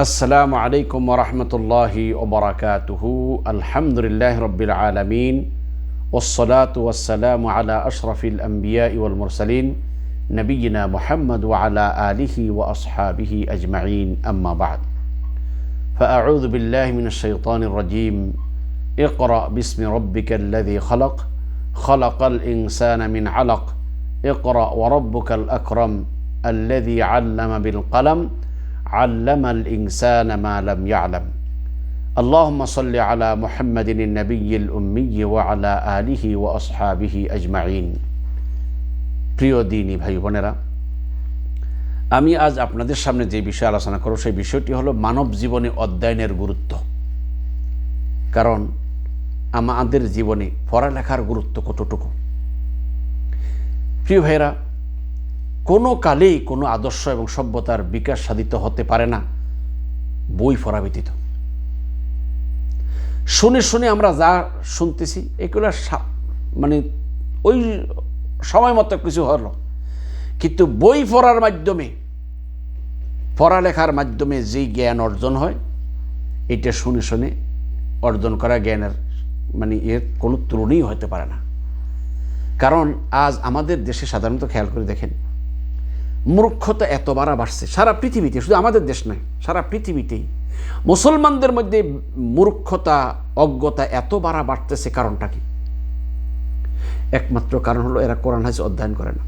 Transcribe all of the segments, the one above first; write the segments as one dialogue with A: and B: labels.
A: السلام عليكم ورحمة الله وبركاته. الحمد لله رب العالمين والصلاة والسلام على أشرف الأنبياء والمرسلين نبينا محمد وعلى آله وأصحابه أجمعين. أما بعد فأعوذ بالله من الشيطان الرجيم. اقرأ باسم ربك الذي خلق. خلق الإنسان من علق. اقرأ وربك الأكرم الذي علم بالقلم. علم الإنسان ما لم يعلم اللهم صل على محمد النبي الأمي وعلى آله وأصحابه أجمعين প্রিয় দিনী ভাই বোনেরা আমি আজ আপনাদের সামনে যে বিষয়ে আলোচনা করব সেই বিষয়টি হলো মানব জীবনে অধ্যয়নের গুরুত্ব কারণ আমাদের জীবনে পড়ালেখার গুরুত্ব কতটুকু প্রিয় ভাইরা কোনো কালেই কোনো আদর্শ এবং সভ্যতার বিকাশ সাধিত হতে পারে না। বই পড়া ব্যতীত শুনে শুনে আমরা যা শুনতেছি, এগুলো মানে ওই সময় মতো কিছু হলো। কিন্তু বই পড়ার মাধ্যমে, পড়ালেখার মাধ্যমে যেই জ্ঞান অর্জন হয়, এটা শুনে শুনে অর্জন করা জ্ঞানের মানে এর কোনো তুলনই হতে পারে না। কারণ আজ আমাদের দেশে সাধারণত খেয়াল করে দেখেন মূর্খতা এত বাড়া বাড়ছে। সারা পৃথিবীতে, শুধু আমাদের দেশ নয়, সারা পৃথিবীতেই। মুসলমানদের মধ্যে মূর্খতা, অজ্ঞতা এত বাড়া বাড়তেছে কারণটা কি? একমাত্র কারণ হলো এরা কোরআন, হাদিস অধ্যয়ন করে না।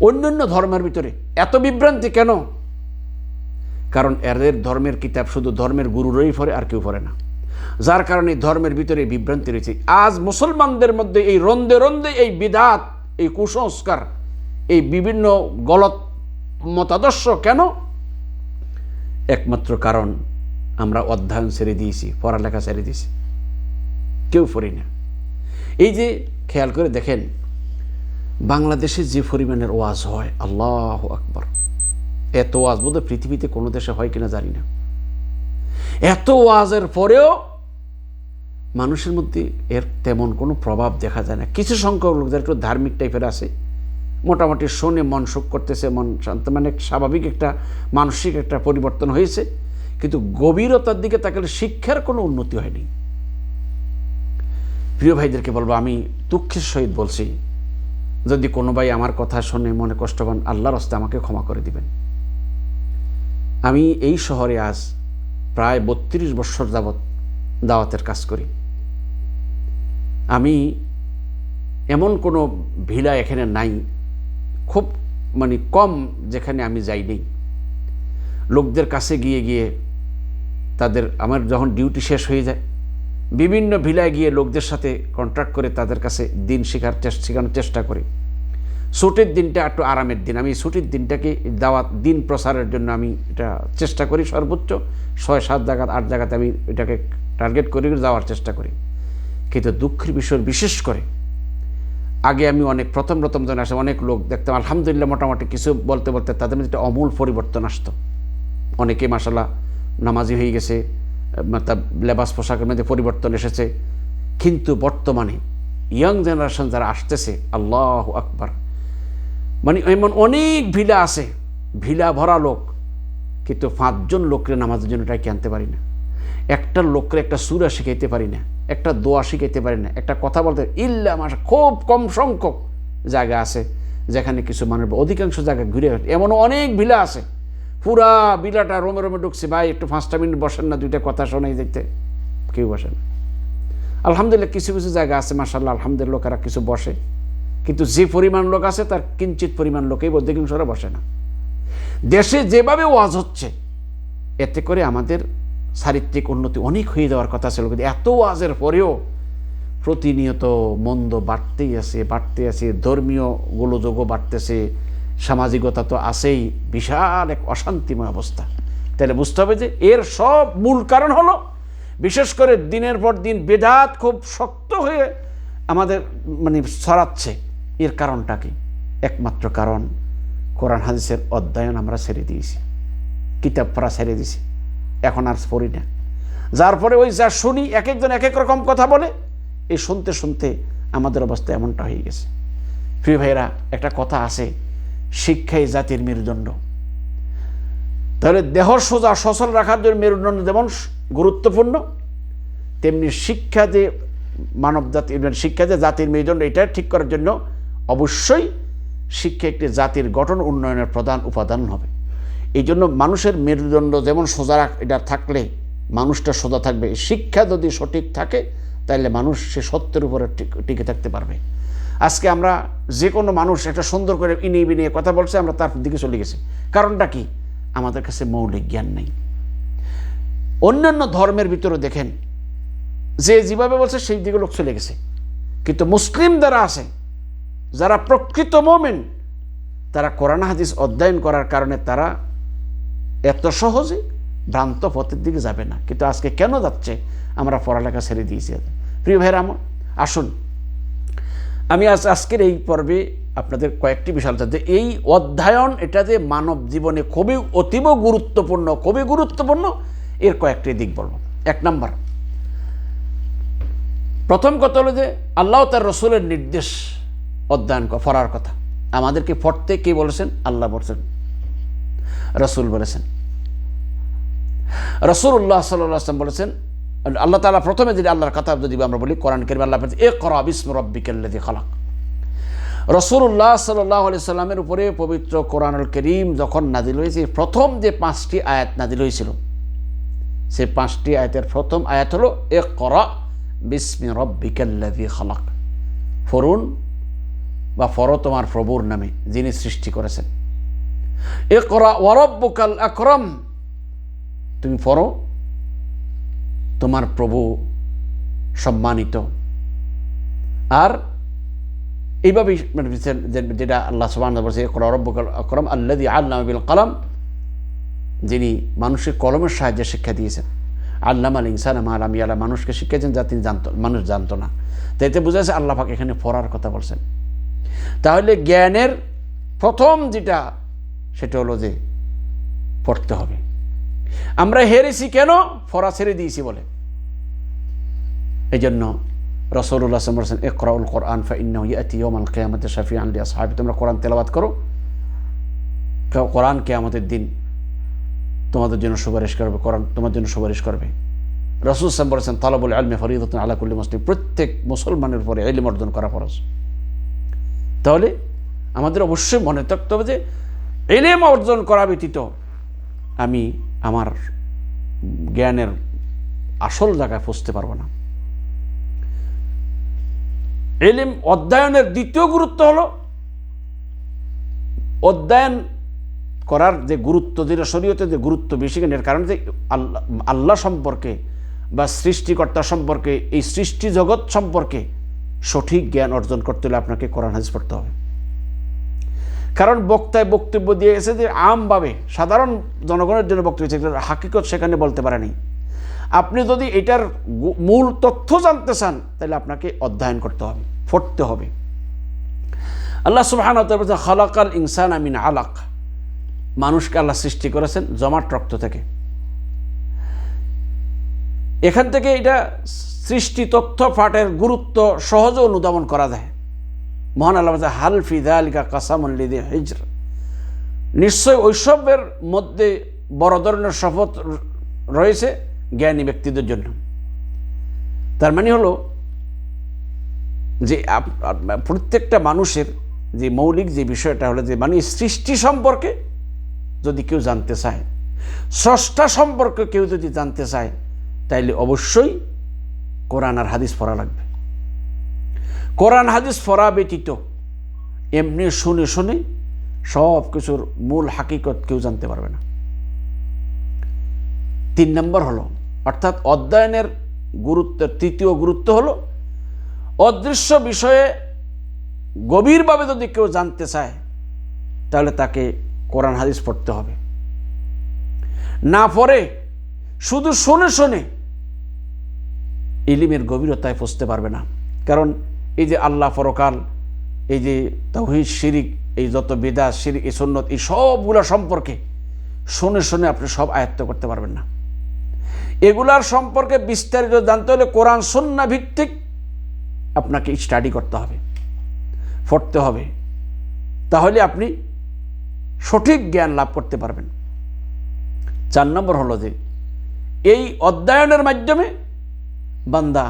A: অন্যান্য ধর্মের ভিতরে এত বিভ্রান্তি কেন? কারণ এদের ধর্মের কিতাব শুধু ধর্মের গুরুরই পড়ে, আর কেউ পড়ে না। যার কারণে ধর্মের ভিতরে বিভ্রান্তি রয়েছে। আজ মুসলমানদের মধ্যে এই রন্দে রন্দে এই বিধাত এই কুসংস্কার বিভিন্ন গলত মতাদর্শ কেন? একমাত্র কারণ আমরা অধ্যয়ন ছেড়ে দিয়েছি, পড়ালেখা ছেড়ে দিয়েছি। কেউ পড়ি না। এই যে খেয়াল করে দেখেন, বাংলাদেশে যে পরিমাণের ওয়াজ হয়, আল্লাহ আকবর। এত ওয়াজ বোধ পৃথিবীতে কোনো দেশে হয় কিনা জানি না। এত ওয়াজের পরেও মানুষের মধ্যে এর তেমন কোনো প্রভাব দেখা যায় না। কিছু সংখ্যক লোক যারা একটু ধার্মিক টাইপের আছে। মোটামুটি শোনে মন সুখ করতেছে, মন শান্ত। মানে স্বাভাবিক একটা, মানসিক একটা পরিবর্তন হয়েছে। কিন্তু গভীরতার দিকে তাকালে শিক্ষার কোনো উন্নতি হয়নি। প্রিয় ভাইদেরকে বলব, আমি দুঃখের সহিত বলছি, যদি কোনো ভাই আমার কথা শুনে মনে কষ্ট পান, আল্লাহর হস্তে আমাকে ক্ষমা করে দিবেন। আমি এই শহরে আজ প্রায় বত্রিশ বছর যাবৎ দাওয়াতের কাজ করি। আমি এমন কোনো ভিলা এখানে নাই খুব মানে কম যেখানে আমি যাইনি লোকদের কাছে গিয়ে গিয়ে তাদের আমার যখন ডিউটি শেষ হয়ে যায়, বিভিন্ন ভিলায় গিয়ে লোকদের সাথে কন্ট্রাক্ট করে তাদের কাছে দিন শেখার চেষ্টা, শেখানোর চেষ্টা করি। ছুটির দিনটা একটু আরামের দিন। আমি ছুটির দিনটাকে দাওয়াত, দিন প্রসারের জন্য আমি এটা চেষ্টা করি সর্বোচ্চ। ছয়, সাত জায়গা আট জায়গাতে আমি এটাকে টার্গেট করে যাওয়ার চেষ্টা করি। কিন্তু দুঃখের বিষয় বিশেষ করে আগে আমি অনেক, প্রথম প্রথম জন আসে, অনেক লোক দেখতাম, আলহামদুলিল্লাহ মোটামুটি কিছু বলতে বলতে তাদের মধ্যে একটা অমূল পরিবর্তন আসতো। অনেকে মাসাল্লাহ নামাজি হয়ে গেছে, তার লেবাস পোশাকের মধ্যে পরিবর্তন এসেছে। কিন্তু বর্তমানে ইয়াং জেনারেশন যারা আসতেছে, আল্লাহ আকবার মানে এমন অনেক ভিলা আছে, ভিলা ভরা লোক, কিন্তু পাঁচজন লোকরে নামাজের জন্য এটাকে আনতে পারি না? একটা লোককে একটা সুরা শিখাইতে পারি না। একটা দোয়া শিখাইতে পারি না, একটা কথা বলতে ইল্লা মাসা খুব কম সংখ্যক জায়গা আছে যেখানে কিছু মানুষ, অধিকাংশ জায়গা ঘুরে এমন অনেক ভিলা আছে। পুরা বিলাটা রোমে রোমে ঢুকছে। ভাই, একটু পাঁচটা মিনিট বসেন না, দুইটা কথা শোনাই দেখতে। কেউ বসে না। আলহামদুলিল্লাহ, কিছু কিছু জায়গা আছে মাসাল্লাহ আলহামদুলিল্লাহ, লোকেরা কিছু বসে। কিন্তু যে পরিমাণ লোক আছে, তার কিঞ্চিত পরিমাণ লোকেই অধিকাংশরা বসে না। দেশে যেভাবে ওয়াজ হচ্ছে, এতে করে আমাদের চারিত্রিক উন্নতি অনেক হয়ে যাওয়ার কথা ছিল, কিন্তু এত আজের পরেও প্রতিনিয়ত মন্দ বাড়তেই আছে বাড়তে আছে, ধর্মীয় গোলযোগও বাড়তেছে, সামাজিকতা তো আছেই, বিশাল এক অশান্তিময় অবস্থা। তাহলে বুঝতে হবে যে এর সব মূল কারণ হলো, বিশেষ করে দিনের পর দিন বেদাত খুব শক্ত হয়ে আমাদের মানে ছড়াচ্ছে। এর কারণটা কি? একমাত্র কারণ কোরআন হাদিসের অধ্যয়ন আমরা ছেড়ে দিয়েছি, কিতাব পড়া ছেড়ে দিয়েছি। এখন আর পড়ি না। যার পরে ওই যা শুনি এক একজন এক এক রকম কথা বলে, এই শুনতে শুনতে আমাদের অবস্থা এমনটা হয়ে গেছে। প্রিয় ভাইরা একটা কথা আছে শিক্ষাই জাতির মেরুদণ্ড। তাহলে দেহ সোজা সচল রাখার জন্য মেরুদণ্ড যেমন গুরুত্বপূর্ণ, তেমনি শিক্ষা যে মানব জাতি মানে শিক্ষা যে জাতির মেরুদণ্ড, এটা ঠিক করার জন্য অবশ্যই শিক্ষা একটি জাতির গঠন উন্নয়নের প্রধান উপাদান হবে। এই জন্য মানুষের মেরুদণ্ড যেমন সোজা এটা থাকলে মানুষটা সোজা থাকবে। শিক্ষা যদি সঠিক থাকে তাহলে মানুষ সে সত্যের উপরে টিক- টিকে থাকতে পারবে। আজকে আমরা যে কোনো মানুষ একটা সুন্দর করে ইনিয়ে বিনিয়ে কথা বলছে, আমরা তার দিকে চলে গেছি। কারণটা কি? আমাদের কাছে মৌলিক জ্ঞান নেই। অন্যান্য ধর্মের ভিতরে দেখেন, যে যেভাবে বলছে, সেই দিকে লোক চলে গেছে। কিন্তু মুসলিম যারা আছে, যারা প্রকৃত মোমেন, তারা কোরআন হাদিস অধ্যয়ন করার কারণে তারা এত সহজে ভ্রান্ত পথের দিকে যাবে না। কিন্তু আজকে কেন যাচ্ছে? আমরা পড়ালেখা ছেড়ে দিয়েছি প্রিয় ভাইরা আমার, আসুন। আমি আজ আজকের এই পর্বে আপনাদের কয়েকটি বিষয় জানতে এই অধ্যয়ন এটা যে মানব জীবনে খুবই অতীব গুরুত্বপূর্ণ, খুবই গুরুত্বপূর্ণ, এর কয়েকটি দিক বলব। এক নম্বর, প্রথম কথা হলো যে আল্লাহ তার রসুলের নির্দেশ অধ্যয়ন পড়ার কথা। আমাদেরকে পড়তে কে বলেছেন? আল্লাহ বলছেন। রসুল বলেছেন। রসুল্লাহ সাল্লাম বলেছেন, আল্লাহ তালা প্রথমে যদি আল্লাহর কথা যদি আমরা বলি, কোরআন কেরিম আল্লাহ এ করা বিস্ম রব্বিকাল্লাদি খালাক। রসুল্লাহ সাল্লাহ আলি সাল্লামের উপরে পবিত্র কোরআনুল করিম যখন নাজিল হয়েছে প্রথম যে পাঁচটি আয়াত নাজিল হয়েছিল সে পাঁচটি আয়াতের প্রথম আয়াত হলো এ করা বিস্মি রব্বিকাল্লাদি খালাক। ফরুন বা ফর তোমার প্রভুর নামে, যিনি সৃষ্টি করেছেন। এ করা আকরম। তুমি পড়ো, তোমার প্রভু সম্মানিত। আর এইভাবেই মানে যেটা আল্লাহ সুবাহ বলছে রব্বুল আকরম আল্লাদি আল্লাহ বিল কালাম। যিনি মানুষের কলমের সাহায্যে শিক্ষা দিয়েছেন। আল্লাহ আল ইনসান আমা ইয়ালা মানুষকে শিখিয়েছেন যা তিনি জানতো মানুষ জানতো না। তো এতে বোঝা যাচ্ছে আল্লাহ পাক এখানে পড়ার কথা বলছেন। তাহলে জ্ঞানের প্রথম যেটা সেটা হলো যে পড়তে হবে। আমরা হেরেছি কেন? ফরা ছেড়ে দিয়েছি বলে। এই জন্য রসৌল্লাহ বলছেন একরাউল কোরআন ফাইন্নাহ ইয়াতি ইয়াউমাল কিয়ামতি শাফিআন লিআসহাবি তোমরা কোরআন তেলাওয়াত করো। কে- কোরআন কিয়ামতের দিন তোমাদের জন্য সুপারিশ করবে। কোরআন তোমার জন্য সুপারিশ করবে। রসুল সাহেব বলেছেন তালাবুল আলমে ফরিদতুন আলা কুল্লি মুসলিম। প্রত্যেক মুসলমানের উপরে এলিম অর্জন করা ফরজ। তাহলে আমাদের অবশ্যই মনে থাকতে হবে যে এলেম অর্জন করা ব্যতীত আমি আমার জ্ঞানের আসল জায়গায় পৌঁছতে পারব না। এলিম অধ্যয়নের দ্বিতীয় গুরুত্ব হলো, অধ্যয়ন করার যে গুরুত্ব, যেটা শরীয়তে যে গুরুত্ব বেশি এর কারণ যে আল্লাহ আল্লাহ সম্পর্কে বা সৃষ্টিকর্তা সম্পর্কে, এই সৃষ্টি জগৎ সম্পর্কে সঠিক জ্ঞান অর্জন করতে হলে আপনাকে কোরআন হাদিস পড়তে হবে। কারণ বক্তায় বক্তব্য দিয়ে গেছে যে আমভাবে সাধারণ জনগণের জন্য বক্তব্য দিয়েছে হাকিকত সেখানে বলতে পারেনি। আপনি যদি এটার মূল তথ্য জানতে চান, তাহলে আপনাকে অধ্যয়ন করতে হবে, পড়তে হবে। আল্লাহ সুবহান খালাকাল ইনসান আমিন আলাক। মানুষকে আল্লাহ সৃষ্টি করেছেন জমাট রক্ত থেকে। এখান থেকে এটা সৃষ্টি তথ্য পাঠের গুরুত্ব সহজে অনুধাবন করা যায়। মহান আল্লাহ হাল ফিদা আলিকা কাসামল্লিদে হিজর। নিশ্চয় ঐসবের মধ্যে বড় ধরনের শপথ রয়েছে জ্ঞানী ব্যক্তিদের জন্য। তার মানে হলো যে প্রত্যেকটা মানুষের যে মৌলিক যে বিষয়টা হলো যে মানে সৃষ্টি সম্পর্কে যদি কেউ জানতে চায়, স্রষ্টা সম্পর্কে কেউ যদি জানতে চায়, তাইলে অবশ্যই কোরআন আর হাদিস পড়া লাগবে। কোরআন হাদিস পড়া ব্যতীত এমনি শুনে শুনে সব কিছুর মূল হাকিকত কেউ জানতে পারবে না। তিন নম্বর হলো, অর্থাৎ অধ্যয়নের গুরুত্ব তৃতীয় গুরুত্ব হলো, অদৃশ্য বিষয়ে গভীরভাবে যদি কেউ জানতে চায়, তাহলে তাকে কোরআন হাদিস পড়তে হবে। না পড়ে, শুধু শুনে শুনে ইলিমের গভীরতায় পৌঁছতে পারবে না। কারণ এই যে আল্লাহ পরকাল, এই যে তৌহিদ, শিরিক, এই যত বেদা শিরিক, এই সন্ন্যত এই সবগুলো সম্পর্কে শুনে শুনে আপনি সব আয়ত্ত করতে পারবেন না। এগুলার সম্পর্কে বিস্তারিত জানতে হলে কোরআন সন্না ভিত্তিক আপনাকে স্টাডি করতে হবে, পড়তে হবে। তাহলে আপনি সঠিক জ্ঞান লাভ করতে পারবেন। চার নম্বর হলো যে, এই অধ্যয়নের মাধ্যমে বান্দা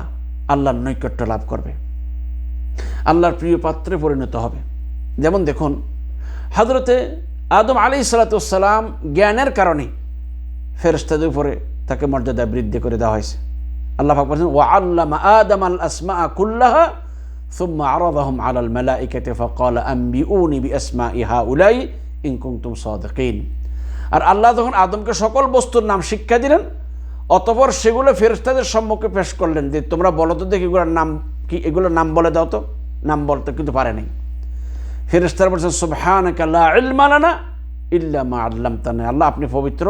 A: আল্লাহর নৈকট্য লাভ করবে। আল্লাহর প্রিয় পাত্রে পরিণত হবে যেমন দেখুন হজরতে আদম আলী সালাতাম জ্ঞানের কারণে ফেরস্তাদের উপরে তাকে মর্যাদা বৃদ্ধি করে দেওয়া হয়েছে আল্লাহ পাক বলছেন ওয়া আল্লামা আদম আল আসমা কুল্লাহা ثم عرضهم على الملائكة فقال أنبئوني بأسماء هؤلاء إن كنتم صادقين আর আল্লাহ যখন আদমকে সকল বস্তুর নাম শিক্ষা দিলেন অতপর সেগুলো ফেরেস্তাদের সম্মুখে পেশ করলেন যে তোমরা বলো তো দেখি এগুলোর নাম কি এগুলোর নাম বলে দাও তো নাম বলতে কিন্তু পারে নাই। ফেরেস্তার বলছেন, সুবহানাকা লা ইলমা লানা ইল্লা মা আল্লামতানা। আল্লাহ আপনি পবিত্র,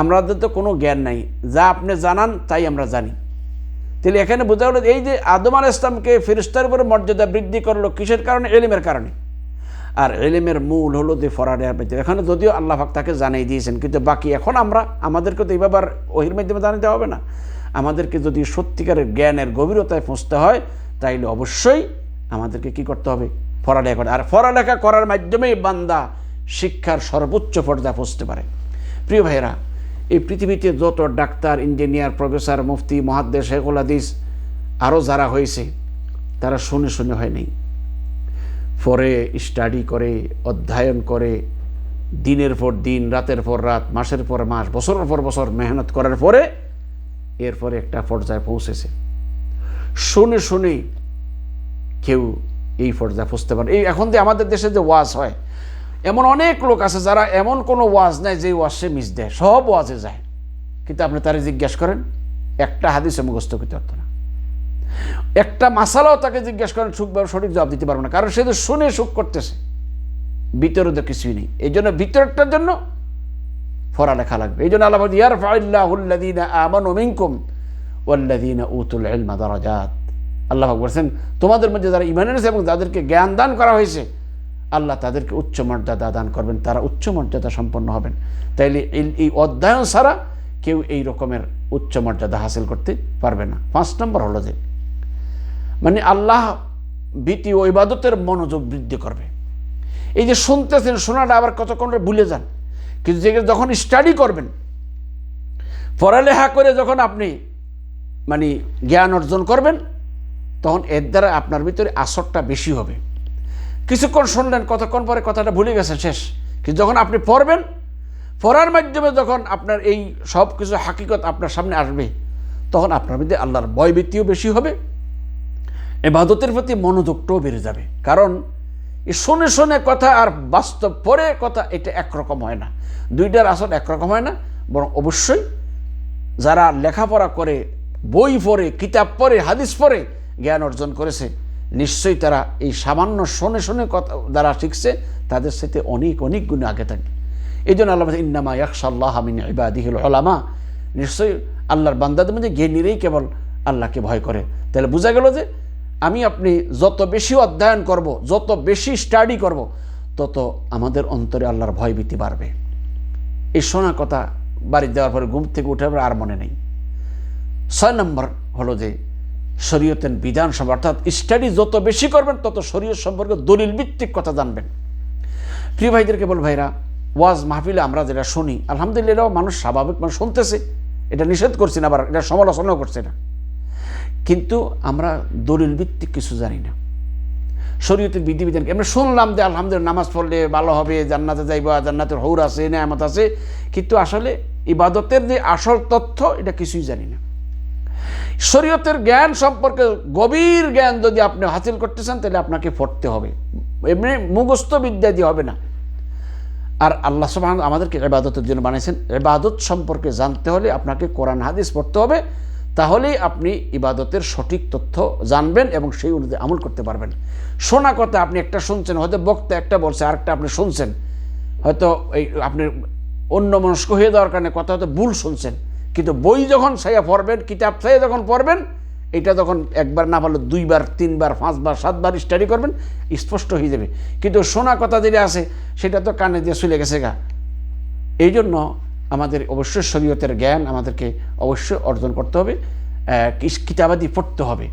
A: আমাদের তো কোনো জ্ঞান নাই। যা আপনি জানান, তাই আমরা জানি। তাহলে এখানে বোঝা গেল এই যে আদম আল ইসলামকে ফেরিস্তার উপরে মর্যাদা বৃদ্ধি করল কিসের কারণে? এলিমের কারণে। আর এলিমের মূল হলো যে ফরাডের ভিতরে এখানে যদিও আল্লাহ পাক তাকে জানাই দিয়েছেন, কিন্তু বাকি এখন আমরা আমাদেরকে তো এইভাবে আর ওহির মাধ্যমে জানাতে হবে না। আমাদেরকে যদি সত্যিকারের জ্ঞানের গভীরতায় পৌঁছতে হয়, তাইলে অবশ্যই আমাদেরকে কি করতে হবে? পড়ালেখা আর পড়ালেখা করার মাধ্যমেই বান্দা শিক্ষার সর্বোচ্চ পর্যায়ে পৌঁছতে পারে। প্রিয় ভাইয়েরা, এই পৃথিবীতে যত ডাক্তার, ইঞ্জিনিয়ার, প্রফেসর, মুফতি, মহাদ্দেশ, শেখুল হাদিস আরও যারা হয়েছে, তারা শুনে শুনে হয় নাই। পরে স্টাডি করে, অধ্যয়ন করে, দিনের পর দিন, রাতের পর রাত, মাসের পর মাস, বছরের পর বছর মেহনত করার পরে, এরপরে একটা পর্যায়ে পৌঁছেছে। শুনে শুনে কেউ এই পর্যায়ে পৌঁছতে পারে। এই এখন যে আমাদের দেশে যে ওয়াজ হয়, এমন অনেক লোক আছে যারা এমন কোনো ওয়াজ নাই যে ওয়াজ সে মিস দেয়, সব ওয়াজে যায়। কিন্তু আপনি তারা জিজ্ঞেস করেন, একটা হাদিসে মুখস্থ করতে পারতো না। একটা মাসালাও তাকে জিজ্ঞেস করেন সুখ সঠিক জবাব দিতে পারব না, কারণ সে তো শুনে সুখ করতেছে, ভিতরে তো কিছুই নেই। এই জন্য ভিতরটার জন্য ফরা লেখা লাগবে। এই জন্য আল্লাহ ইয়ার ফাইল্লাহুল্লাদিনা আমান ওমিনকুম ওয়াল্লাদিনা উতুল ইলমা দারাজাত। আল্লাহ বলছেন তোমাদের মধ্যে যারা ইমান এনেছে এবং যাদেরকে জ্ঞান দান করা হয়েছে, আল্লাহ তাদেরকে উচ্চ মর্যাদা দান করবেন, তারা উচ্চ মর্যাদা সম্পন্ন হবেন। তাইলে এই অধ্যায়ন ছাড়া কেউ এই রকমের উচ্চ মর্যাদা হাসিল করতে পারবে না। পাঁচ নম্বর হলো যে মানে আল্লাহ ভীতি ও ইবাদতের মনোযোগ বৃদ্ধি করবে। এই যে শুনতেছেন, শোনাটা আবার কতক্ষণ ভুলে যান। কিন্তু যে যখন স্টাডি করবেন, পড়ালেখা করে যখন আপনি মানে জ্ঞান অর্জন করবেন তখন এর দ্বারা আপনার ভিতরে আসরটা বেশি হবে। কিছুক্ষণ শুনলেন, কতক্ষণ পরে কথাটা ভুলে গেছে শেষ। কিন্তু যখন আপনি পড়বেন, পড়ার মাধ্যমে যখন আপনার এই সব কিছু হাকিকত আপনার সামনে আসবে, তখন আপনার মধ্যে আল্লাহর ভয়ভীতিও বেশি হবে এবাদতের প্রতি মনোযোগটাও বেড়ে যাবে। কারণ শুনে শুনে কথা আর বাস্তব পরে কথা এটা একরকম হয় না। দুইটার আসল একরকম হয় না, বরং অবশ্যই যারা লেখাপড়া করে, বই পড়ে, কিতাব পড়ে, হাদিস পড়ে জ্ঞান অর্জন করেছে, নিশ্চয়ই তারা এই সামান্য শোনে শোনে কথা যারা শিখছে, তাদের সাথে অনেক অনেক গুণে আগে থাকে। এই জন্য আল্লাহ ইন্নামা ইয়াকসাল্লাহ আমিন ইবাদিহুল ওলামা নিশ্চয়ই আল্লাহর বান্দাদের মধ্যে জ্ঞানীরাই কেবল আল্লাহকে ভয় করে। তাহলে বোঝা গেল যে আমি আপনি যত বেশি অধ্যয়ন করব, যত বেশি স্টাডি করব, তত আমাদের অন্তরে আল্লাহর ভয় ভয়ভীতি বাড়বে। এই শোনা কথা বাড়ি দেওয়ার পরে ঘুম থেকে উঠে আর মনে নেই। ছয় নম্বর হলো যে শরীয়তের বিধান সম্পর্কে, অর্থাৎ স্টাডি যত বেশি করবেন, তত শরীয়ত সম্পর্কে দলিল ভিত্তিক কথা জানবেন। প্রিয় ভাইদেরকে বল ভাইরা, ওয়াজ মাহফিলে আমরা যেটা শুনি, আলহামদুলিল্লাহ মানুষ স্বাভাবিক মানুষ শুনতেছে, এটা নিষেধ করছি না, আবার এটা সমালোচনাও করছে না। কিন্তু আমরা দলিল ভিত্তিক কিছু জানি না। শরীয়তের বিধিবিধান আমরা শুনলাম যে আলহামদুলিল্লাহ নামাজ পড়লে ভালো হবে, জান্নাতে যাইবা, জান্নাতের হৌর আছে, নেয়ামত আছে, কিন্তু আসলে ইবাদতের যে আসল তথ্য, এটা কিছুই জানি না। শরীয়তের জ্ঞান সম্পর্কে গভীর জ্ঞান যদি আপনি হাসিল করতে চান, তাহলে আপনাকে পড়তে হবে। এমনি মুখস্থ বিদ্যা দিয়ে হবে না। আর আল্লাহ সব আমাদেরকে এবাদতের জন্য বানিয়েছেন। এবাদত সম্পর্কে জানতে হলে আপনাকে কোরআন, হাদিস পড়তে হবে। তাহলেই আপনি ইবাদতের সঠিক তথ্য জানবেন এবং সেই অনুযায়ী আমল করতে পারবেন। শোনা কথা আপনি একটা শুনছেন, হয়তো বক্তা একটা বলছে, আরেকটা আপনি শুনছেন। হয়তো এই আপনি অন্য মনস্ক হয়ে যাওয়ার কারণে কথা হয়তো ভুল শুনছেন। কিন্তু বই যখন সাইয়া পড়বেন, কিতাব সাইয়া যখন পড়বেন, এটা যখন একবার না পারলে দুইবার, তিনবার, পাঁচবার, সাতবার স্টাডি করবেন, স্পষ্ট হয়ে যাবে। কিন্তু শোনা কথা যেটা আছে, সেটা তো কানে দিয়ে চলে গেছে গা। এই জন্য আমাদের অবশ্যই শরীয়তের জ্ঞান আমাদেরকে অবশ্যই অর্জন করতে হবে কিতাবাদি পড়তে হবে।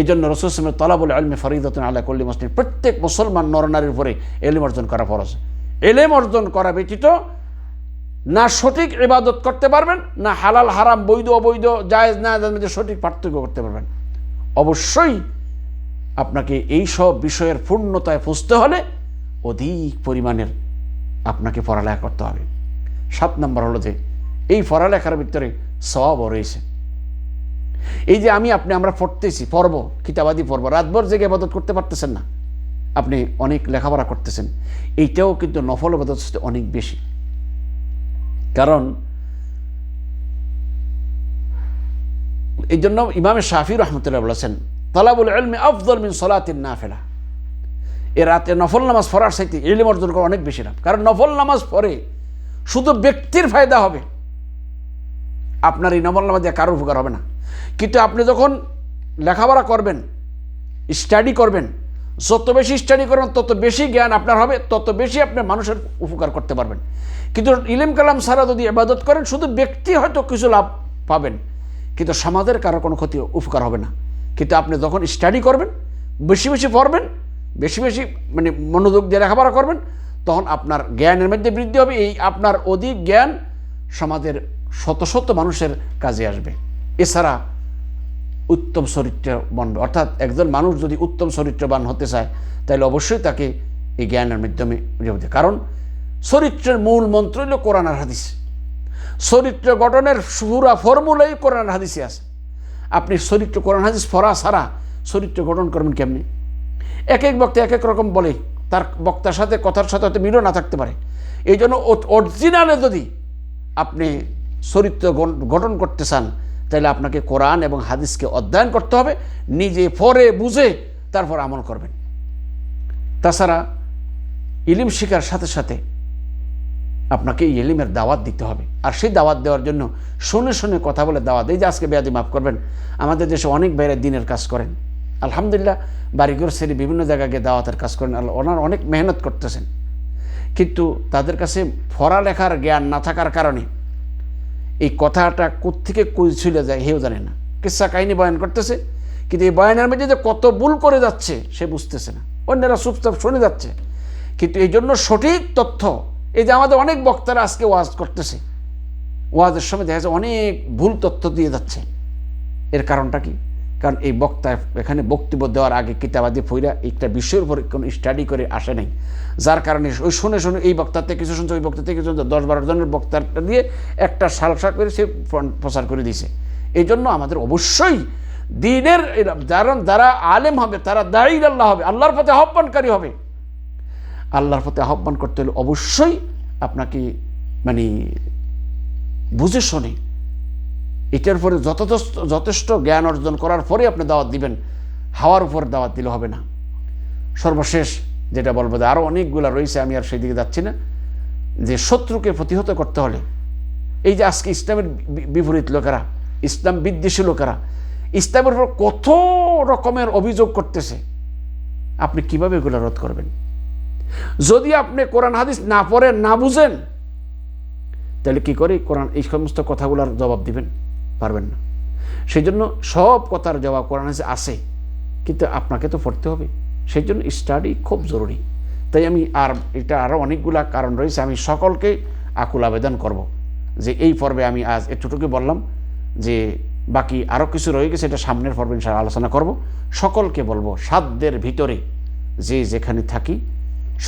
A: এই জন্য রসুলের তলা বলে আলমে ফরিদতন আল্লাহ কল্লি মুসলিম। প্রত্যেক মুসলমান নরনারীর উপরে এলিম অর্জন করা ফরজ। এলেম অর্জন করা ব্যতীত না সঠিক ইবাদত করতে পারবেন, না হালাল, হারাম, বৈধ, অবৈধ, জায়েজ, না মধ্যে সঠিক পার্থক্য করতে পারবেন। অবশ্যই আপনাকে এই সব বিষয়ের পূর্ণতায় পুষতে হলে অধিক পরিমাণের আপনাকে পড়ালেখা করতে হবে। সাত নম্বর হলো যে, এই পড়ালেখার ভিতরে সবও রয়েছে। এই যে আমি, আপনি, আমরা পড়তেছি পর্ব কিতাবাদি পর্ব রাতভর জেগে আবাদত করতে পারতেছেন না। আপনি অনেক লেখাপড়া করতেছেন। এইটাও কিন্তু নফল আবাদত অনেক বেশি। কারণ এই জন্য ইমাম শাফি রহমতুল্লাহ বলেছেন, তালাবুল এলমে আফদল মিন সলাতিন না ফেলা এ রাতে নফল নামাজ পড়ার সাথে ইলিম অর্জন করা অনেক বেশি লাভ। কারণ নফল নামাজ পড়ে শুধু ব্যক্তির ফায়দা হবে, আপনার এই নফল নামাজ দিয়ে কারোর উপকার হবে না। কিন্তু আপনি যখন লেখাপড়া করবেন, স্টাডি করবেন যত বেশি স্টাডি করবেন তত বেশি জ্ঞান আপনার হবে, তত বেশি আপনি মানুষের উপকার করতে পারবেন। কিন্তু ইলিম কালাম ছাড়া যদি এবাদত করেন, শুধু ব্যক্তি হয়তো কিছু লাভ পাবেন, কিন্তু সমাজের কারও কোনো ক্ষতি উপকার হবে না। কিন্তু আপনি যখন স্টাডি করবেন, বেশি বেশি পড়বেন, বেশি বেশি মানে মনোযোগ দিয়ে লেখাপড়া করবেন, তখন আপনার জ্ঞানের মধ্যে বৃদ্ধি হবে, এই আপনার অধিক জ্ঞান সমাজের শত শত মানুষের কাজে আসবে। এছাড়া উত্তম চরিত্র বনবে অর্থাৎ একজন মানুষ যদি উত্তম চরিত্রবান হতে চায়, তাহলে অবশ্যই তাকে এই জ্ঞানের মাধ্যমে বুঝে কারণ চরিত্রের মূল মন্ত্র হল কোরআন আর হাদিস। চরিত্র গঠনের সুরা ফর্মুলাই কোরআন হাদিসে আছে। আপনি চরিত্র কোরআন হাদিস ফরা ছাড়া চরিত্র গঠন করবেন কেমনি? এক এক বক্তা এক এক রকম বলে, তার বক্তার সাথে, কথার সাথে হয়তো মিলও না থাকতে পারে। এই জন্য অরিজিনালে যদি আপনি চরিত্র গঠন করতে চান তাহলে আপনাকে কোরআন এবং হাদিসকে অধ্যয়ন করতে হবে, নিজে পরে বুঝে তারপর আমল করবেন। তাছাড়া ইলিম শিকার সাথে সাথে আপনাকে ইলিমের দাওয়াত দিতে হবে। আর সেই দাওয়াত দেওয়ার জন্য শুনে শুনে কথা বলে দাওয়াত, এই যে আজকে বেয়াদি মাফ করবেন, আমাদের দেশে অনেক বাইরে দিনের কাজ করেন। আলহামদুলিল্লাহ, বাড়িঘর ছেড়ে বিভিন্ন জায়গায় গিয়ে দাওয়াতের কাজ করেন ওনার অনেক মেহনত করতেছেন। কিন্তু তাদের কাছে পড়ালেখার জ্ঞান না থাকার কারণে এই কথাটা কোথেকে ছিল যায় হেও জানে না। কিসা কাহিনী বয়ান করতেছে? কিন্তু এই বয়ানের মধ্যে যে কত ভুল করে যাচ্ছে সে বুঝতেছে না। অন্যরা চুপচাপ শুনে যাচ্ছে। কিন্তু এই জন্য সঠিক তথ্য, এই যে আমাদের অনেক বক্তারা আজকে ওয়াজ করতেছে, ওয়াজের সময় দেখা যাচ্ছে অনেক ভুল তথ্য দিয়ে যাচ্ছে। এর কারণটা কি? কারণ এই বক্তা এখানে বক্তব্য দেওয়ার আগে কিতাবাদি ফইরা একটা বিষয়ের উপর কোনো স্টাডি করে আসে নাই। যার কারণে ওই শুনে শুনে এই বক্তাতে কিছু শুনছে, ওই বক্তা থেকে কিছু শুনছে, দশ বারো জনের বক্তাটা দিয়ে একটা সালসা করে সে প্রচার করে দিছে। এই জন্য আমাদের অবশ্যই দিনের যারা যারা আলেম হবে, তারা দায়ী আল্লাহ হবে, আল্লাহর পথে আহ্বানকারী হবে। আল্লাহর পথে আহ্বান করতে হলে অবশ্যই আপনাকে মানে বুঝে শোনে এটার উপরে যথেষ্ট যথেষ্ট জ্ঞান অর্জন করার পরে আপনি দাওয়াত দিবেন, হাওয়ার উপর দাওয়াত দিলে হবে না। সর্বশেষ যেটা বলব যে আরও অনেকগুলো রয়েছে, আমি আর সেই দিকে যাচ্ছি না। যে শত্রুকে প্রতিহত করতে হলে, এই যে আজকে ইসলামের বিপরীত লোকেরা, ইসলাম বিদ্বেষী লোকেরা, ইসলামের উপর কত রকমের অভিযোগ করতেছে, আপনি কীভাবে এগুলো রোধ করবেন? যদি আপনি কোরআন হাদিস না পড়েন, না বুঝেন, তাহলে কি করে কোরআন এই সমস্ত কথাগুলোর জবাব দিবেন? পারবেন না। সেই জন্য সব কথার জবাব কোরআন হাদিসে আসে কিন্তু আপনাকে তো পড়তে হবে। সেই জন্য স্টাডি খুব জরুরি। তাই আমি আর এটা আরও অনেকগুলা কারণ রয়েছে, আমি সকলকে আকুল আবেদন করব যে এই পর্বে আমি আজ একটুটুকু বললাম যে বাকি আরও কিছু রয়ে গেছে, এটা সামনের পর্বে ইনশাল আলোচনা করব। সকলকে বলব সাধ্যের ভিতরে যে যেখানে থাকি,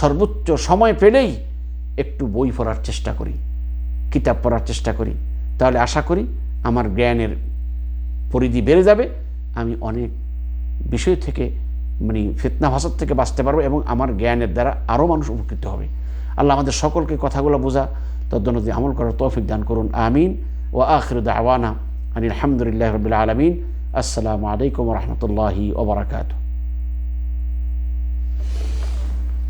A: সর্বোচ্চ সময় পেলেই একটু বই পড়ার চেষ্টা করি, কিতাব পড়ার চেষ্টা করি। তাহলে আশা করি আমার জ্ঞানের পরিধি বেড়ে যাবে, আমি অনেক বিষয় থেকে মানে ফিতনা ভাষার থেকে বাঁচতে পারব এবং আমার জ্ঞানের দ্বারা আরও মানুষ উপকৃত হবে। আল্লাহ আমাদের সকলকে কথাগুলো বোঝা, তদ্নদী আমল করার তৌফিক দান করুন, আমিন। ও আখিরুদ আওয়ানা আনিল আলহামদুলিল্লাহ রবিল আলমিন। আসসালামু আলাইকুম রহমতুল্লাহি ওবরাকাতু